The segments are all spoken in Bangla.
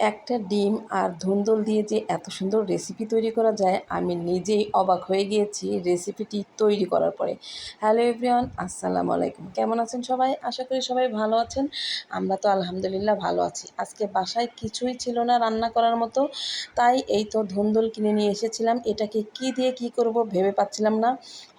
একটা ডিম আর ধুন্দুল দিয়ে যে এত সুন্দর রেসিপি তৈরি করা যায়, আমি নিজেই অবাক হয়ে গিয়েছি রেসিপিটি তৈরি করার পরে। হ্যালো এভরিওয়ান আসসালামু আলাইকুম। কেমন আছেন সবাই? আশা করি সবাই ভালো আছেন। আমরা তো আলহামদুলিল্লাহ ভালো আছি। আজকে বাসায় কিছুই ছিল না রান্না করার মতো, তাই এই তো ধুন্দুল কিনে নিয়ে এসেছিলাম। এটাকে কি দিয়ে কি করব ভেবে পাচ্ছিলাম না।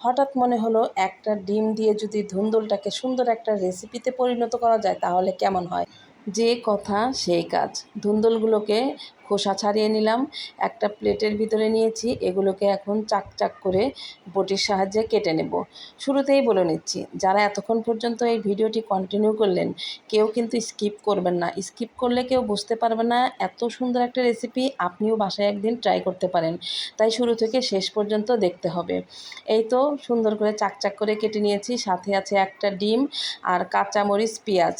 হঠাৎ মনে হলো একটা ডিম দিয়ে যদি ধুন্দুলটাকে সুন্দর একটা রেসিপিতে পরিণত করা যায়, তাহলে কেমন হয়? যে কথা সেই কাজ। ধুন্দুলগুলোকে খোসা ছাড়িয়ে নিলাম, একটা প্লেটের ভিতরে নিয়েছি, এগুলোকে এখন চাক চাক করে বটির সাহায্যে কেটে নেব। শুরুতেই বলে নিচ্ছি, যারা এতক্ষণ পর্যন্ত এই ভিডিওটি কন্টিনিউ করলেন, কেউ কিন্তু স্কিপ করবেন না। স্কিপ করলে কেউ বুঝতে পারবে না, এত সুন্দর একটা রেসিপি আপনিও বাসায় একদিন ট্রাই করতে পারেন। তাই শুরু থেকে শেষ পর্যন্ত দেখতে হবে। এই তো সুন্দর করে চাক চাক করে কেটে নিয়েছি, সাথে আছে একটা ডিম আর কাঁচামরিচ, পেঁয়াজ।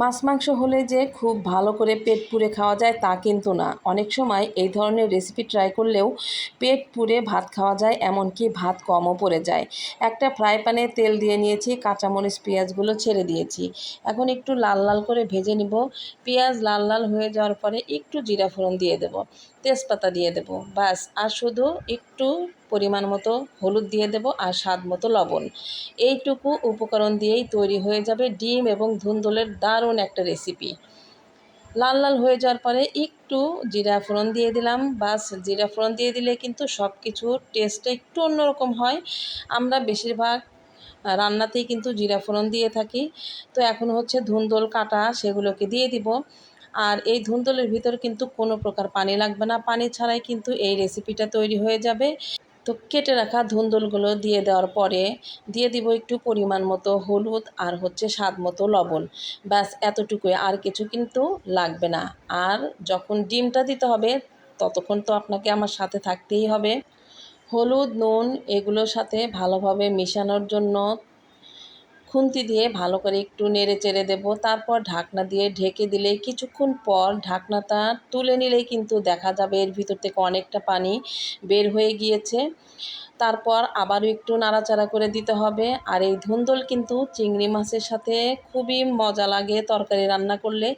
মাছ, মাংস হলে যে খুব ভালো করে পেট পুড়ে খাওয়া যায় তা কিন্তু না। অনেক সময় এই ধরনের রেসিপি ট্রাই করলেও পেট পুড়ে ভাত খাওয়া যায়, এমনকি ভাত কমও পড়ে যায়। একটা ফ্রাই প্যানে তেল দিয়ে নিয়েছি, কাঁচামরিচ, পেঁয়াজগুলো ছেড়ে দিয়েছি। এখন একটু লাল লাল করে ভেজে নিব। পেঁয়াজ লাল লাল হয়ে যাওয়ার পরে একটু জিরা ফোড়ন দিয়ে দেব। তেজপাতা দিয়ে দেব। ব্যাস, আর শুধু একটু পরিমাণ মতো হলুদ দিয়ে দেব আর স্বাদ মতো লবণ। এইটুকু উপকরণ দিয়েই তৈরি হয়ে যাবে ডিম এবং ধুন্দুলের দারুণ একটা রেসিপি লাল লাল হয়ে যাওয়ার পরে একটু জিরা ফোড়ন দিয়ে দিলাম। বাস জিরা ফোড়ন দিয়ে দিলে কিন্তু সব কিছুর টেস্টটা একটু অন্যরকম হয়। আমরা বেশিরভাগ রান্নাতেই কিন্তু জিরা ফোড়ন দিয়ে থাকি। তো এখন হচ্ছে ধুন্দুল, কাটা সেগুলোকে দিয়ে দিব। আর এই ধুন্দুলের ভিতর কিন্তু কোনো প্রকার পানি লাগবে না। পানি ছাড়াই কিন্তু এই রেসিপিটা তৈরি হয়ে যাবে। তো কেটে রাখা ধুন্দুলগুলো দিয়ে দেওয়ার পরে দিয়ে দিব একটু পরিমাণ মতো হলুদ আর হচ্ছে স্বাদ মতো লবণ। ব্যাস, এতটুকুই। আর কিছু কিন্তু লাগবে না। আর যখন ডিমটা দিতে হবে, ততক্ষণ তো আপনাকে আমার সাথে থাকতেই হবে। হলুদ, নুন, এগুলোর সাথে ভালোভাবে মেশানোর জন্য খুন্তি দিয়ে ভালো করে একটু নেড়ে চেড়ে দেবো। তারপর ঢাকনা দিয়ে ঢেকে দিলে কিছুক্ষণ পর ঢাকনাটা তুলে নিলেই কিন্তু দেখা যাবে এর ভিতর থেকে অনেকটা পানি বের হয়ে গিয়েছে। তারপর আবারও একটু নাড়াচাড়া করে দিতে হবে। আর এই ধুন্দল কিন্তু চিংড়ি মাছের সাথে খুবই মজা লাগে তরকারি রান্না করলে।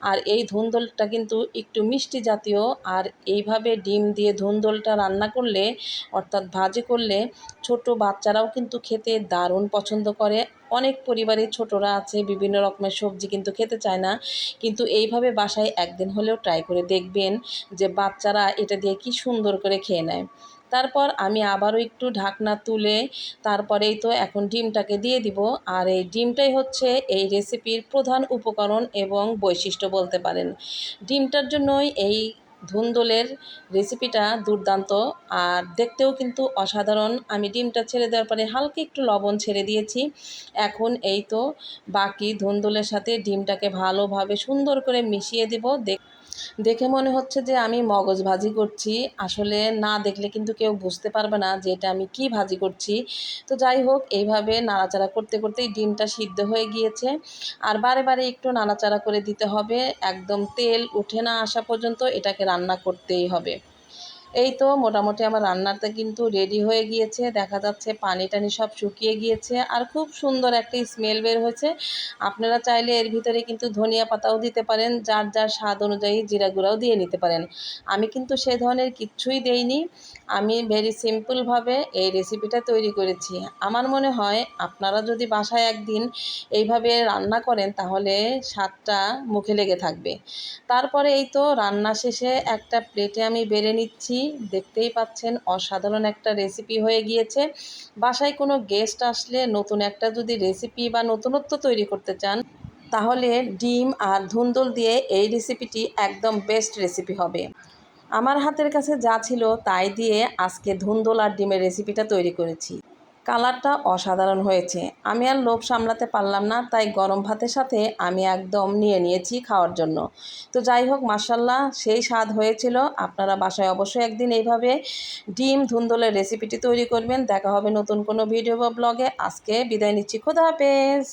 আর এই ধুন্দলটা কিন্তু একটু মিষ্টি জাতীয়। আর এইভাবে ডিম দিয়ে ধুন্দলটা রান্না করলে, অর্থাৎ ভাজি করলে, ছোট বাচ্চারাও কিন্তু খেতে দারুণ পছন্দ করে। অনেক পরিবারে ছোটরা আছে, বিভিন্ন রকমের সবজি কিন্তু খেতে চায় না। কিন্তু এইভাবে বাসায় একদিন হলেও ট্রাই করে দেখবেন যে বাচ্চারা এটা দিয়ে কি সুন্দর করে খেয়ে নেয়। তারপর আমি আবারও একটু ঢাকনা তুলে তারপরেই তো এখন ডিমটাকে দিয়ে দিব। আর এই ডিমটাই হচ্ছে এই রেসিপির প্রধান উপকরণ এবং বৈশিষ্ট্য বলতে পারেন। ডিমটার জন্যই এই ধুন্দলের রেসিপিটা দুর্দান্ত। আর দেখতেও কিন্তু অসাধারণ। আমি ডিমটা ছেড়ে দেওয়ার পরে হালকা একটু লবণ ছেড়ে দিয়েছি। এখন এই তো বাকি ধুন্দলের সাথে ডিমটাকে ভালোভাবে সুন্দর করে মিশিয়ে দিব। দেখ দেখে মনে হচ্ছে যে আমি মগজ ভাজি করছি। আসলে না দেখলে কিন্তু কেউ বুঝতে পারবে না যে এটা আমি কি ভাজি করছি। তো যাই হোক, এইভাবে নাড়াচাড়া করতে করতেই ডিমটা সিদ্ধ হয়ে গিয়েছে। আর বারে বারে একটু নাড়াচাড়া করে দিতে হবে। একদম তেল উঠে না আসা পর্যন্ত এটাকে রান্না করতেই হবে। এই তো মোটামুটি আমার রান্নাটা কিন্তু রেডি হয়ে গিয়েছে। দেখা যাচ্ছে পানি টানি সব শুকিয়ে গিয়েছে আর খুব সুন্দর একটা স্মেল বের হয়েছে। আপনারা চাইলে এর ভিতরে কিন্তু ধনিয়া পাতাও দিতে পারেন, যার যার স্বাদ অনুযায়ী জিরা গুঁড়াও দিয়ে নিতে পারেন। আমি কিন্তু সে ধরনের কিচ্ছুই দেইনি। আমি ভেরি সিম্পলভাবে এই রেসিপিটা তৈরি করেছি। আমার মনে হয় আপনারা যদি বাসায় একদিন এইভাবে রান্না করেন তাহলে স্বাদটা মুখে লেগে থাকবে। তারপরে এই তো রান্না শেষে একটা প্লেটে আমি বেড়ে নিচ্ছি। দেখতেই পাচ্ছেন, অসাধারণ একটা রেসিপি হয়ে গিয়েছে। বাসায় কোনো গেস্ট আসলে নতুন একটা যদি রেসিপি বা নতুনত্ব তৈরি করতে চান, তাহলে ডিম আর ধুন্দুল দিয়ে এই রেসিপিটি একদম বেস্ট রেসিপি হবে। আমার হাতের কাছে যা ছিল তাই দিয়ে আজকে ধুন্দুল আর ডিমের রেসিপিটা তৈরি করেছি। কালারটা অসাধারণ হয়েছে। আমি আর লোভ সামলাতে পারলাম না, তাই গরম ভাতের সাথে আমি একদম নিয়ে নিয়েছি খাওয়ার জন্য। তো যাই হোক মাসাল্লাহ সেই স্বাদ হয়েছিল। আপনারা বাসায় অবশ্যই একদিন এইভাবে ডিম ধুন্দলের রেসিপিটি তৈরি করবেন। দেখা হবে নতুন কোনো ভিডিও বা ব্লগে আজকে বিদায় নিচ্ছি। খোদা হাফেজ!